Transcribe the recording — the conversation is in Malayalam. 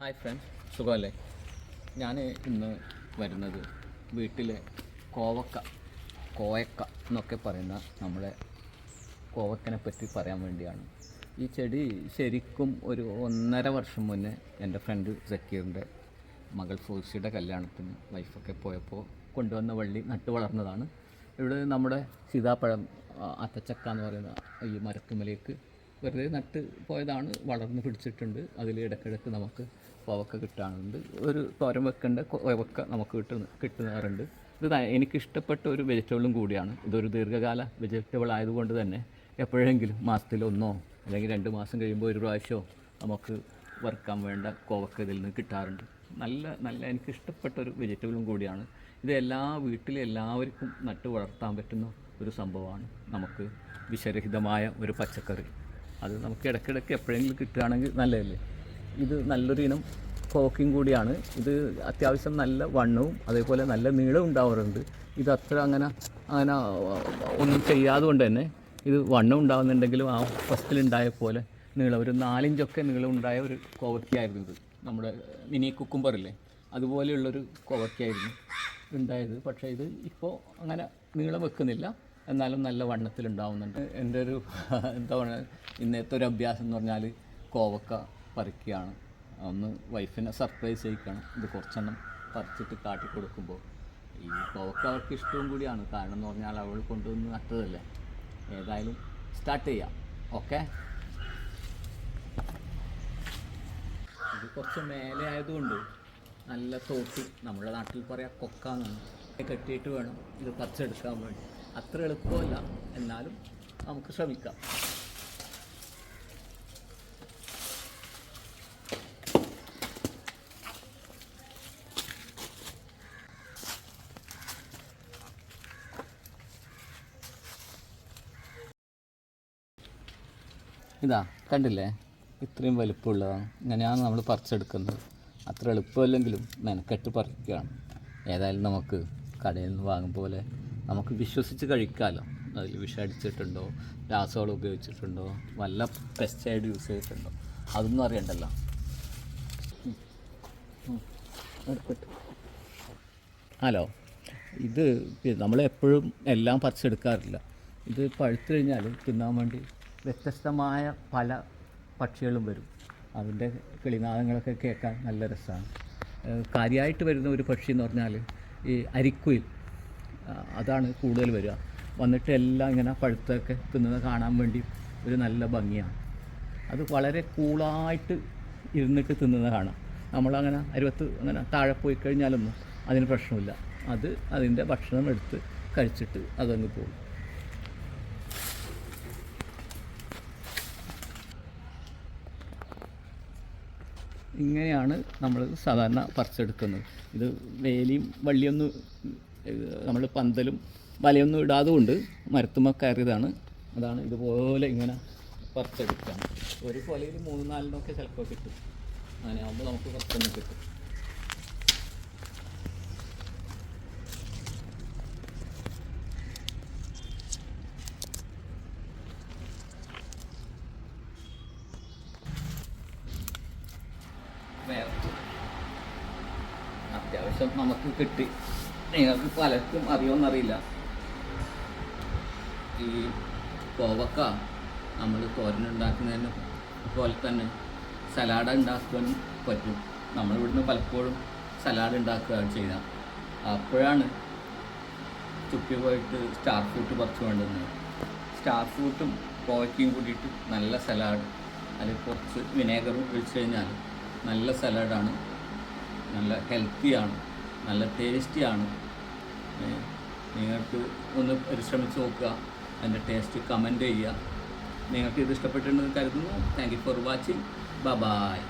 ഹായ് ഫ്രണ്ട്സ് സുഖമല്ലേ? ഞാൻ ഇന്ന് വരുന്നത് വീട്ടിലെ കോവക്ക കോയക്ക എന്നൊക്കെ പറയുന്ന നമ്മളെ കോവക്കനെ പറ്റി പറയാൻ വേണ്ടിയാണ്. ഈ ചെടി ശരിക്കും ഒരു ഒന്നര വർഷം മുന്നേ എന്റെ ഫ്രണ്ട് സക്കീറിന്റെ മകൾ ഫോസിയുടെ കല്യാണത്തിന് വൈഫൊക്കെ പോയപ്പോൾ കൊണ്ടുവന്ന വള്ളി നട്ടു വളർന്നതാണ്. ഇവിടെ നമ്മുടെ സീതാപ്പഴം അത്തച്ചക്ക എന്ന് പറയുന്ന ഈ മരത്തുമലേക്ക് വെറുതെ നട്ട് പോയതാണ്. വളർന്ന് പിടിച്ചിട്ടുണ്ട്. അതിൽ ഇടയ്ക്കിടയ്ക്ക് നമുക്ക് പവക്ക കിട്ടാറുണ്ട്. ഒരു തോരം വെക്കേണ്ട കോവക്ക നമുക്ക് കിട്ടുന്ന കിട്ടുന്നവരുണ്ട്. ഇത് എനിക്കിഷ്ടപ്പെട്ട ഒരു വെജിറ്റബിളും കൂടിയാണ്. ഇതൊരു ദീർഘകാല വെജിറ്റബിൾ ആയതുകൊണ്ട് തന്നെ എപ്പോഴെങ്കിലും മാസത്തിലൊന്നോ അല്ലെങ്കിൽ രണ്ട് മാസം കഴിയുമ്പോൾ ഒരു പ്രാവശ്യമോ നമുക്ക് വറുക്കാൻ വേണ്ട കോവക്ക ഇതിൽ നിന്ന് കിട്ടാറുണ്ട്. നല്ല നല്ല എനിക്ക് ഇഷ്ടപ്പെട്ട ഒരു വെജിറ്റബിളും കൂടിയാണ്. ഇത് എല്ലാ വീട്ടിലും എല്ലാവർക്കും നട്ട് വളർത്താൻ പറ്റുന്ന ഒരു സംഭവമാണ്. നമുക്ക് വിഷരഹിതമായ ഒരു പച്ചക്കറി. അത് നമുക്ക് ഇടയ്ക്കിടയ്ക്ക് എപ്പോഴെങ്കിലും കിട്ടുകയാണെങ്കിൽ നല്ലതല്ലേ? ഇത് നല്ലൊരു ഇനം കോക്കിങ് കൂടിയാണ്. ഇത് അത്യാവശ്യം നല്ല വണ്ണവും അതേപോലെ നല്ല നീളവും ഉണ്ടാവാറുണ്ട്. ഇത് അത്ര അങ്ങനെ അങ്ങനെ ഒന്നും ചെയ്യാതെ കൊണ്ട് തന്നെ ഇത് വണ്ണം ഉണ്ടാകുന്നുണ്ടെങ്കിലും ആ ഫസ്റ്റിലുണ്ടായ പോലെ നീളം ഒരു നാലിഞ്ചൊക്കെ നീളം ഉണ്ടായ ഒരു കോവക്കിയായിരുന്നു ഇത്. നമ്മുടെ മിനി കുക്കുംബറില്ലേ? അതുപോലെയുള്ളൊരു കോവക്കിയായിരുന്നു ഉണ്ടായത്. പക്ഷേ ഇത് ഇപ്പോൾ അങ്ങനെ നീളം വെക്കുന്നില്ല. എന്നാലും നല്ല വണ്ണത്തിലുണ്ടാവുന്നുണ്ട്. എന്റെ ഒരു എന്താ പറയുക ഇന്നത്തെ ഒരു അഭ്യാസം എന്ന് പറഞ്ഞാൽ കോവക്ക പറിക്കുകയാണ്. ഒന്ന് വൈഫിനെ സർപ്രൈസ് ചെയ്യിക്കണം. ഇത് കുറച്ചെണ്ണം പറിച്ചിട്ട് കാട്ടി കൊടുക്കുമ്പോൾ ഈ കോവക്ക അവർക്ക് ഇഷ്ടവും കൂടിയാണ്. കാരണം എന്ന് പറഞ്ഞാൽ അവൾ കൊണ്ടുവന്ന് നട്ടതല്ലേ? ഏതായാലും സ്റ്റാർട്ട് ചെയ്യാം. ഓക്കെ? ഇത് കുറച്ച് മേലെ ആയതുകൊണ്ട് നല്ല തോട്ടി നമ്മുടെ നാട്ടിൽ പറയാം കൊക്കാന്നാണ്. കെട്ടിയിട്ട് വേണം ഇത് പറിച്ചെടുക്കാൻ വേണ്ടി. അത്ര എളുപ്പമല്ല. എന്നാലും നമുക്ക് ശ്രമിക്കാം. ഇതാ കണ്ടില്ലേ? ഇത്രയും വലുപ്പമുള്ളതാണ്. ഇങ്ങനെയാണ് നമ്മൾ പറിച്ചെടുക്കുന്നത്. അത്ര എളുപ്പമല്ലെങ്കിലും മെനക്കെട്ട് പറിക്കുകയാണ്. ഏതായാലും നമുക്ക് കടയിൽ നിന്ന് വാങ്ങും പോലെ നമുക്ക് വിശ്വസിച്ച് കഴിക്കാമല്ലോ. അതിൽ വിഷം അടിച്ചിട്ടുണ്ടോ രാസവളം ഉപയോഗിച്ചിട്ടുണ്ടോ വല്ല പെസ്റ്റിസൈഡ് യൂസ് ചെയ്തിട്ടുണ്ടോ അതൊന്നും അറിയണ്ടല്ലോ. ഹലോ ഇത് നമ്മളെപ്പോഴും എല്ലാം പറിച്ചെടുക്കാറില്ല. ഇത് പഴുത്തു കഴിഞ്ഞാൽ തിന്നാൻ വേണ്ടി വ്യത്യസ്തമായ പല പക്ഷികളും വരും. അതിന്റെ കിളിനാദങ്ങളൊക്കെ കേൾക്കാൻ നല്ല രസമാണ്. കാര്യമായിട്ട് വരുന്ന ഒരു പക്ഷി എന്ന് പറഞ്ഞാൽ ഈ അരിക്കുയിൽ. അതാണ് കൂടുതൽ വരിക. വന്നിട്ട് എല്ലാം ഇങ്ങനെ പഴുത്തൊക്കെ തിന്നുന്നത് കാണാൻ വേണ്ടി ഒരു നല്ല ഭംഗിയാണ്. അത് വളരെ കൂളായിട്ട് ഇരുന്നിട്ട് തിന്നുന്നത് കാണാം. നമ്മളങ്ങനെ അരുവത്ത് അങ്ങനെ താഴെ പോയി കഴിഞ്ഞാലൊന്നും അതിന് പ്രശ്നമില്ല. അത് അതിന്റെ ഭക്ഷണം എടുത്ത് കഴിച്ചിട്ട് അതങ്ങ് പോകും. ഇങ്ങനെയാണ് നമ്മൾ സാധാരണ പറിച്ചെടുക്കുന്നത്. ഇത് വേലിയും വള്ളിയൊന്നും നമ്മൾ പന്തലും വലയൊന്നും ഇടാതെ കൊണ്ട് മരത്തുമ്മ കയറിയതാണ്. അതാണ് ഇതുപോലെ ഇങ്ങനെ പറിച്ചെടുക്കുക. ഒരു കൊലയിൽ മൂന്ന് നാലിനൊക്കെ ചിലപ്പോൾ കിട്ടും. അങ്ങനെ ആകുമ്പോൾ നമുക്ക് പത്തൊന്നും കിട്ടും. അത്യാവശ്യം നമുക്ക് കിട്ടി. നിങ്ങൾക്ക് പലർക്കും അറിയുമെന്നറിയില്ല ഈ കോവക്ക നമ്മൾ തോരനുണ്ടാക്കുന്നതിന് പോലെ തന്നെ സലാഡ് ഉണ്ടാക്കാൻ പറ്റും. നമ്മളിവിടുന്ന് പലപ്പോഴും സലാഡ് ഉണ്ടാക്കുക ചെയ്യുക അപ്പോഴാണ് ചുപ്പി പോയിട്ട് സ്റ്റാർ ഫ്രൂട്ട് പറിച്ചു കൊണ്ടുവന്നത്. സ്റ്റാർ ഫ്രൂട്ടും കോവയ്ക്കയും കൂടിയിട്ട് നല്ല സലാഡ്. അതിൽ കുറച്ച് വിനേഗറും ഒഴിച്ചു കഴിഞ്ഞാൽ നല്ല സലാഡാണ് നല്ല ഹെൽത്തിയാണ് നല്ല ടേസ്റ്റിയാണ് നിങ്ങൾക്ക് ഒന്ന് പരിശ്രമിച്ച് നോക്കുക അതിന്റെ ടേസ്റ്റ് കമന്റ് ചെയ്യുക. നിങ്ങൾക്ക് ഇത് ഇഷ്ടപ്പെട്ടിട്ടുണ്ടെന്ന് കരുതുന്നു. താങ്ക് യു ഫോർ വാച്ചിങ് ബ ബായ്